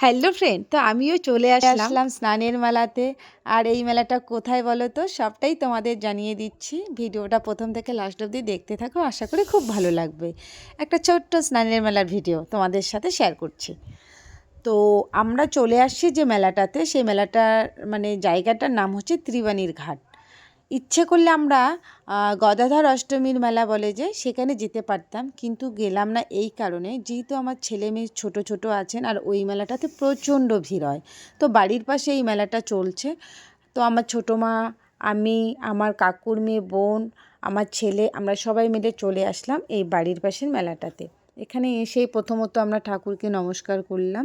Hello friend তো আমিও চলে আসলাম। স্নানের মেলাতে। আর এই মেলাটা কোথায় বলো তো? সবটাই তোমাদের জানিয়ে দিচ্ছি। ভিডিওটা প্রথম থেকে লাস্ট অবধি দেখতে থাকো। আশা করি খুব ভালো লাগবে। একটা ছোট্ট স্নানের মেলার ভিডিও তোমাদের সাথে শেয়ার করছি। তো আমরা চলে আসছি যে মেলাটাতে। সেই মেলাটার মানে জায়গাটার নাম হচ্ছে ত্রিবাণীর ঘাট। ইচ্ছে করলে আমরা গদাধর অষ্টমীর মেলা বলে যে সেখানে যেতে পারতাম, কিন্তু গেলাম না এই কারণে। যেহেতু আমার ছেলে মেয়ে ছোটো ছোটো আছেন আর ওই মেলাটাতে প্রচণ্ড ভিড় হয়। তো বাড়ির পাশে এই মেলাটা চলছে। তো আমার ছোটো মা, আমি, আমার কাকুর মেয়ে, বোন, আমার ছেলে, আমরা সবাই মিলে চলে আসলাম এই বাড়ির পাশের মেলাটাতে। এখানে এসেই প্রথমত আমরা ঠাকুরকে নমস্কার করলাম,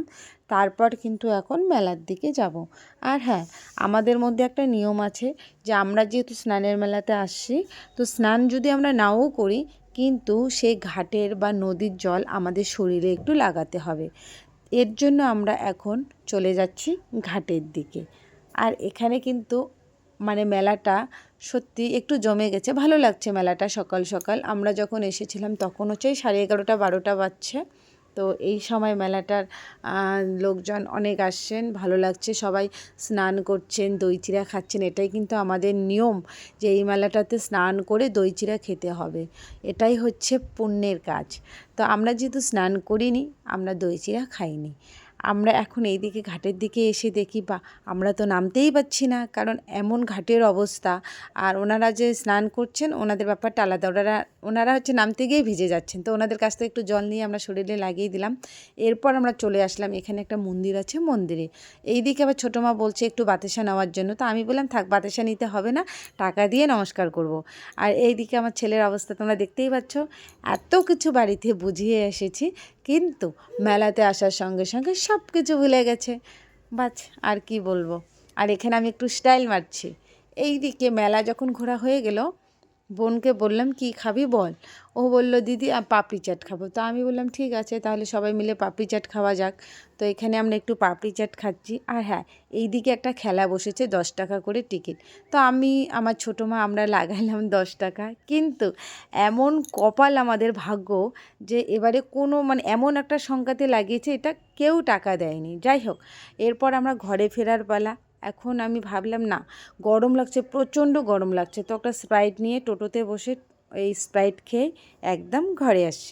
তারপর কিন্তু এখন মেলার দিকে যাব। আর হ্যাঁ আমাদের মধ্যে একটা নিয়ম আছে যে আমরা যেহেতু স্নানের মেলাতে আসছি, তো স্নান যদি আমরা নাও করি, কিন্তু সেই ঘাটের বা নদীর জল আমাদের শরীরে একটু লাগাতে হবে। এর জন্য আমরা এখন চলে যাচ্ছি ঘাটের দিকে। আর এখানে কিন্তু মানে মেলাটা সত্যি একটু জমে গেছে। ভালো লাগছে মেলাটা সকাল সকাল। আমরা যখন এসেছিলাম তখন হচ্ছে সাড়ে এগারোটা, বারোটা বাজছে। তো এই সময় মেলাটার লোকজন অনেক আসছেন, ভালো লাগছে। সবাই স্নান করছেন, দই চিড়া খাচ্ছেন। এটাই কিন্তু আমাদের নিয়ম যে এই মেলাটাতে স্নান করে দই চিড়া খেতে হবে। এটাই হচ্ছে পুণ্যের কাজ। তো আমরা যেহেতু স্নান করিনি, আমরা দই চিড়া খাইনি। আমরা এখন এই দিকে ঘাটের দিকে এসে দেখি, বা আমরা তো নামতেই পারছি না। কারণ এমন ঘাটের অবস্থা। আর ওনারা যে স্নান করছেন, ওনাদের ব্যাপারটা আলাদা। ওনারা ওনারা হচ্ছে নামতে গিয়ে ভিজে যাচ্ছেন। তো ওনাদের কাছ থেকে একটু জল নিয়ে আমরা শরীরে লাগিয়ে দিলাম। এরপর আমরা চলে আসলাম। এখানে একটা মন্দির আছে, মন্দিরে। এই দিকে আবার ছোটো মা বলছে একটু বাতাসা নেওয়ার জন্য। তো আমি বললাম, থাক, বাতাসা নিতে হবে না। টাকা দিয়ে নমস্কার করব। আর এই দিকে আমার ছেলের অবস্থা তোমরা দেখতেই পাচ্ছ। এত কিছু বাড়িতে বুঝিয়ে এসেছি কিন্তু মেলাতে আসার সঙ্গে সঙ্গে সব কিছু ভুলে গেছে। বাচ, আর কি বলব? আর এখানে আমি একটু স্টাইল মারছি। এই দিকে মেলা যখন ঘোরা হয়ে গেল বোনকে বললাম, কি খাবি বল? ও বলল, দিদি পাপড়ি চাট খাব। তো আমি বললাম, ঠিক আছে, তাহলে সবাই মিলে পাপড়ি চাট খাওয়া যাক। তো এখানে আমরা একটু পাপড়ি চাট খাচ্ছি। আর হ্যাঁ এই দিকে একটা খেলা বসেছে, দশ টাকা করে টিকিট। তো আমি, আমার ছোটো মা, আমরা লাগাইলাম দশ টাকা। কিন্তু এমন কপাল আমাদের ভাগ্য যে এবারে কোনো মানে এমন একটা সংখ্যাতে লাগিয়েছে, এটা কেউ টাকা দেয়নি। যাই হোক, এরপর আমরা ঘরে ফেরার পালা। এখন আমি ভাবলাম, না, গরম লাগছে, প্রচণ্ড গরম লাগছে। তো একটা স্প্রাইট নিয়ে টোটোতে বসে এই স্প্রাইট খেয়ে একদম ঘরে আসছি।